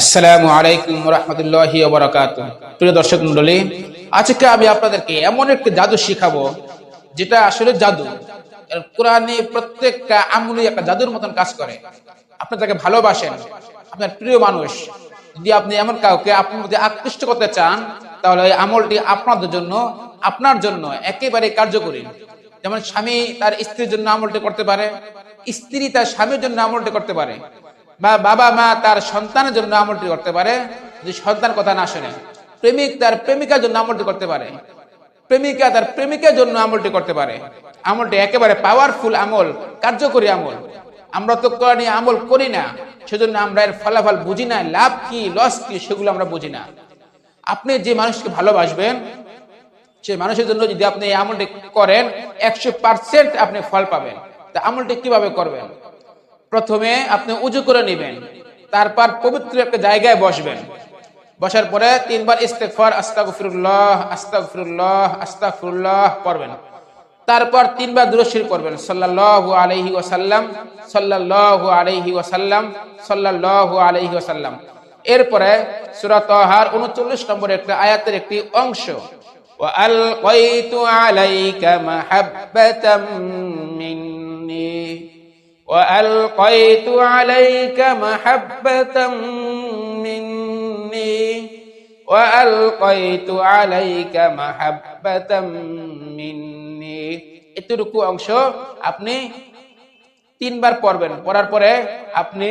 আসসালামু আলাইকুম রহমতুল্লাহি ওবরাকাত প্রিয় দর্শক মন্ডলী আজকে আমি আপনাদেরকে এমন একটি জাদু শিখাবো, যেটা আসলে জাদু। কোরআনে প্রত্যেকটা আমলি একটা জাদুর মতন কাজ করে। আপনি তাকে ভালোবাসেন, আপনার প্রিয় মানুষ, যদি আপনি এমন কাউকে আপনার মধ্যে আকৃষ্ট করতে চান, তাহলে এই আমলটি আপনাদের জন্য, আপনার জন্য একেবারে কার্যকরী। যেমন স্বামী তার স্ত্রীর জন্য আমলটি করতে পারে, স্ত্রী তার স্বামীর জন্য আমলটি করতে পারে। বা বাবা, মা তার সন্তানের জন্য আমলটি করতে পারে, যদি সন্তান কথা না শোনে। প্রেমিক তার প্রেমিকার জন্য আমলটি করতে পারে। প্রেমিকা তার প্রেমিকের জন্য আমলটি করতে পারে। আমলটি একেবারে পাওয়ারফুল আমল, কার্যকরী আমল। আমরা তো কোরআনী আমল করি না, সেজন্য আমরা এর ফলাফল বুঝি না, লাভ কি লস কি, সেগুলো আমরা বুঝি না। আপনি যে মানুষকে ভালোবাসবেন সেই মানুষের জন্য যদি আপনি এই আমলটি করেন, একশো পার্সেন্ট আপনি ফল পাবেন। তা আমলটি কীভাবে করবেন? প্রথমে আপনি উজু করে নেবেন, তারপর পবিত্র একটা জায়গায় বসবেন। বসার পরে তিনবার ইস্তেকফার আস্তাগফিরুল্লাহ আস্তাগফিরুল্লাহ আস্তাগফিরুল্লাহ পড়বেন। তারপর তিনবার দুরশির করবেন সাল্লাল্লাহু আলাইহি ওয়াসাল্লাম, সাল্লাল্লাহু আলাইহি ওয়াসাল্লাম, সাল্লাল্লাহু আলাইহি সাল্লাম এরপরে সূরা উনচল্লিশ 39 নম্বর একটা আয়াতের একটি অংশ। ওয়া আলাইকা মাহাব্বাতাম মিন وألقيت عليك محبة مني وألقيت عليك محبة مني এতটুকু অংশ আপনি তিনবার পড়বেন পড়ার পরে আপনি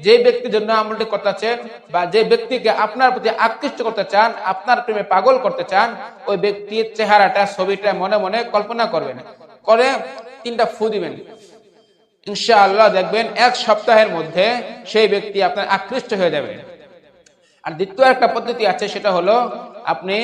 যে ব্যক্তির জন্য আমলটি করতেছেন বা যে ব্যক্তিকে আপনার প্রতি আকৃষ্ট করতে চান আপনার প্রেমে পাগল করতে চান ওই ব্যক্তির চেহারাটা ছবিটা মনে মনে কল্পনা করবেন করে তিনটা ফু দিবেন ইনশাআল্লাহ দেখবেন এক সপ্তাহের মধ্যে সেই ব্যক্তি আপনার আকৃষ্ট হয়ে যাবে আর দ্বিতীয় একটা পদ্ধতি আছে, সেটা হলো আপনি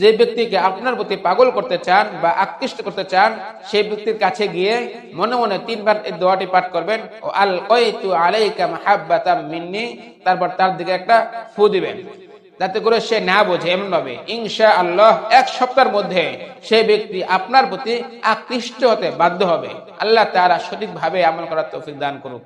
যে ব্যক্তিকে আপনার প্রতি পাগল করতে চান বা আকৃষ্ট করতে চান, সেই ব্যক্তির কাছে গিয়ে মনে মনে তিনবার এই দোয়াটি পাঠ করবেন, ও আল কয়তু আলাইকা মাহাব্বাতাম মিন্নি তারপর তার দিকে একটা ফু দিবেন। যাতে করে সে না বোঝে এমন ভাবে ইনশা আল্লাহ এক সপ্তাহের মধ্যে সে ব্যক্তি আপনার প্রতি আকৃষ্ট হতে বাধ্য হবে। আল্লাহ তারা সঠিকভাবে আমল করার তৌফিক দান করুক।